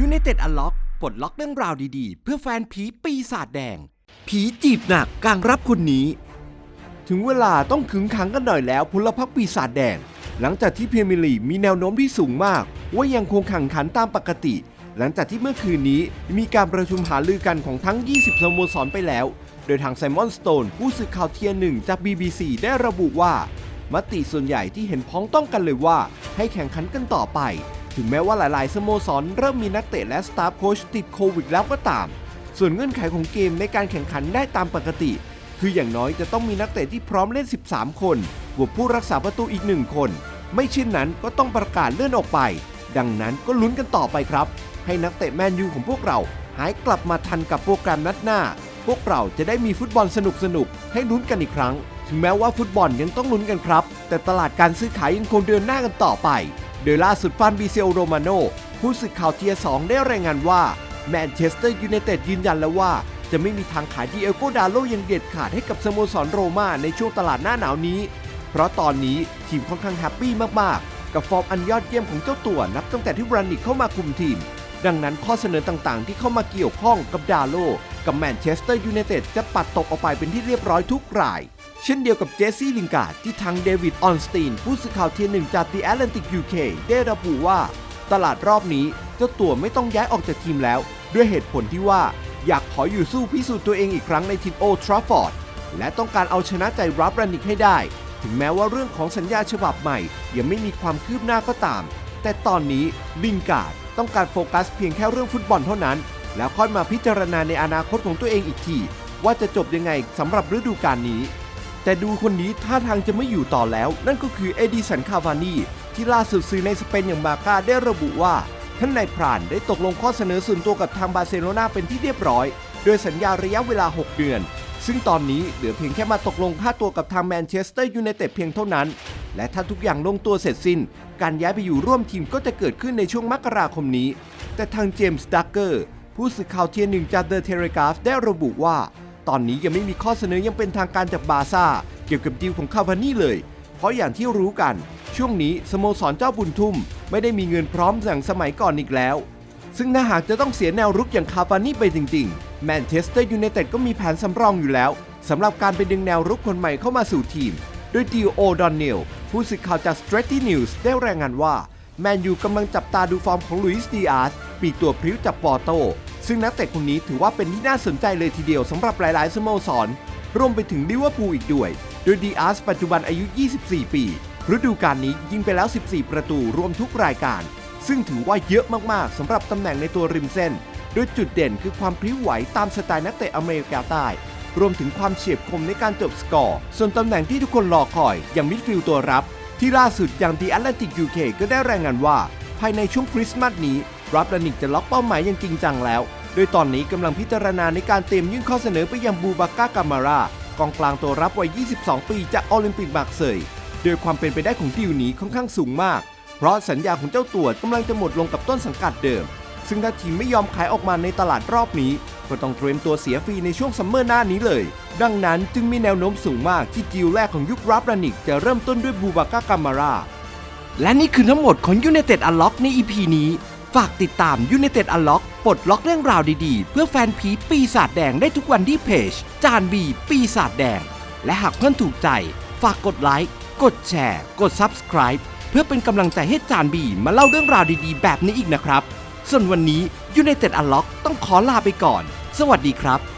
ยูไนเต็ดอันล็อกปลดล็อกเรื่องราวดีๆ เพื่อแฟนผีปีศาจแดง ผีจีบหนักกลางรับคนนี้ ถึงเวลาต้องขึงขังกันหน่อยแล้วพลพรรคปีศาจแดง หลังจากที่เมียร์ลีมีแนวโน้มที่สูงมาก ว่ายังคงแข่งขันตามปกติ หลังจากที่เมื่อคืนนี้มีการประชุมหารือกันของทั้ง 20สโมสรไปแล้ว โดยทางไซมอนสโตนผู้สื่อข่าวเทียร์หนึ่งจาก BBC ได้ระบุว่ามติส่วนใหญ่ที่เห็นพ้องต้องกันเลยว่า ให้แข่งขันกันต่อไป ถึงแม้ว่าหลายๆ สโมสรเริ่มมีนักเตะและสตาฟโค้ชติดโควิดแล้วก็ตาม ส่วนเงื่อนไขของเกมในการแข่งขันได้ตามปกติ คืออย่างน้อยจะต้องมีนักเตะที่พร้อมเล่น 13 คนบวกผู้รักษาประตูอีกหนึ่งคน ไม่เช่นนั้นก็ต้องประกาศเลื่อนออกไป ดังนั้นก็ลุ้นกันต่อไปครับ ให้นักเตะแมนยูของพวกเราหายกลับมาทันกับโปรแกรมนัดหน้า พวกเราจะได้มีฟุตบอลสนุกๆให้ลุ้นกันอีกครั้ง ถึงแม้ว่าฟุตบอลยังต้องลุ้นกันครับ แต่ตลาดการซื้อขายยังคงเดินหน้ากันต่อไป โดยล่าสุดฟานบิเซลโรมาโนผู้สื่อข่าวเทียสองได้รายงานว่าแมนเชสเตอร์ยูไนเต็ดยืนยันแล้วว่า จะไม่มีทางขายดีเอโกดาโลยังเด็ดขาดให้กับสโมสรโรม่าในช่วงตลาดหน้าหนาวนี้ เพราะตอนนี้ทีมค่อนข้างแฮปปี้มากๆ กับฟอร์มอันยอดเยี่ยมของเจ้าตัวนับตั้งแต่ที่บรันนิกเข้ามาคุมทีม ดังนั้นข้อเสนอต่างๆ ที่เข้ามาเกี่ยวข้องกับดาโล กับแมนเชสเตอร์ยูไนเต็ดจะปัดตกออกไปเป็นที่เรียบร้อยทุกราย เช่นเดียวกับเจสซี่ลิงการ์ดที่ทางเดวิดออนสตีน ผู้สื่อข่าวเทียร์หนึ่งจาก The Atlantic UK ได้ระบุว่า ตลาดรอบนี้เจ้าตัวไม่ต้องย้ายออกจากทีมแล้ว ด้วยเหตุผลที่ว่าอยากขออยู่สู้พิสูจน์ตัวเองอีกครั้งในทีมโอทราฟอร์ดและต้องการเอาชนะใจรับรันนิกให้ได้ ถึงแม้ว่าเรื่องของสัญญาฉบับใหม่ ยังไม่มีความคืบหน้าก็ตาม แต่ตอนนี้ลิงการ์ดต้องการโฟกัสเพียงแค่เรื่องฟุตบอลเท่านั้น แล้วค่อยมาพิจารณาในอนาคตของตัวเองอีกที ว่าจะจบยังไงสำหรับฤดูกาลนี้ แต่ดูคนนี้ท่าทางจะไม่อยู่ต่อแล้ว นั่นก็คือเอดิสันคาวานีที่ล่าสุดสื่อในสเปนอย่างมาก้าได้ระบุว่า ท่านนายพรานได้ตกลงข้อเสนอส่วนตัวกับทางบาร์เซโลนาเป็นที่เรียบร้อย โดยสัญญาระยะเวลา 6 เดือน ซึ่งตอนนี้เหลือเพียงแค่มาตกลงค่าตัวกับทางแมนเชสเตอร์ยูไนเต็ดเพียงเท่านั้น และถ้าทุกอย่างลงตัวเสร็จสิ้น การย้ายไปอยู่ร่วมทีมก็จะเกิดขึ้นในช่วงมกราคมนี้ แต่ทางเจมส์ดักเกอร์ผู้สื่อข่าวเทียร์หนึ่งจากเดอะเทเลกราฟได้ระบุว่า ตอนนี้ยังไม่มีข้อเสนอยังเป็นทางการจากบาซ่าเกี่ยวกับดีลของคาวานี่เลย เพราะอย่างที่รู้กัน ช่วงนี้สโมสรเจ้าบุญทุ่ม ไม่ได้มีเงินพร้อมอย่างสมัยก่อนอีกแล้ว ซึ่งถ้าหากจะต้องเสียแนวรุกอย่างคาวานี่ไปจริงๆแมนเชสเตอร์ยูไนเต็ดก็มีแผนสำรองอยู่แล้วสำหรับการไปดึงแนวรุกคนใหม่เข้ามาสู่ทีม โดยดิโอโอดอนเนล ผู้สื่อข่าวจาก s t r a t y News ได้รายงานว่า แมนยูกำลังจับตาดูฟอร์มของลุยส์ดีอาร์สปีกตัวพริ้วจากปอร์โต ซึ่งนักเตะคนนี้ถือว่าเป็นที่น่าสนใจเลยทีเดียวสำหรับหลายๆสโมสร รวมไปถึงลิเวอร์พูลอีกด้วย โดยดีอาร์สปัจจุบันอายุ 24 ปี ฤดูกาลนี้ยิงไปแล้ว 14 ประตูรวมทุกรายการ ซึ่งถือว่าเยอะมากๆสำหรับตำแหน่งในตัวริมเส้น โดยจุดเด่นคือความพริ้วไหวตามสไตล์นักเตะอเมริกาใต้ รวมถึงความเฉียบคมในการจบสกอร์ ส่วนตำแหน่งที่ทุกคนรอคอย อย่างมิดฟิลด์ตัวรับ ที่ล่าสุดอย่างดีแอตแลนติกยูเคก็ได้รายงานว่า ภายในช่วงคริสต์มาสนี้รับแลนิกจะล็อกเป้าหมายอย่างจริงจังแล้ว โดยตอนนี้กำลังพิจารณาในการเตรียมยื่นข้อเสนอไปยังบูบาก้ากามารากองกลางตัวรับวัย 22 ปีจากโอลิมปิกมาร์เซยโดยความเป็นไปได้ของดีลนี้ค่อนข้างสูงมาก เพราะสัญญาของเจ้าตัวกำลังจะหมดลงกับต้นสังกัดเดิม ซึ่งถ้าทีมไม่ยอมขายออกมาในตลาดรอบนี้ ก็ต้องเตรียมตัวเสียฟรีในช่วงซัมเมอร์หน้านี้เลย ดังนั้นจึงมีแนวโน้มสูงมากที่ดีลแรกของยุครับรานิกจะเริ่มต้นด้วยบูบาก้ากามาราและนี่คือทั้งหมดของ United Unlock ใน EP นี้ ฝากติดตาม United Unlock ปลดล็อกเรื่องราวดีๆ เพื่อแฟนผีปีศาจแดงได้ทุกวันที่เพจ จานบีปีศาจแดง และหากเพื่อนถูกใจ ฝากกดไลค์กดแชร์ กด Subscribe เพื่อเป็นกำลังใจให้จานบีมาเล่าเรื่องราวดีๆ แบบนี้อีกนะครับ ส่วนวันนี้ United Unlock ต้องขอลาไปก่อน สวัสดีครับ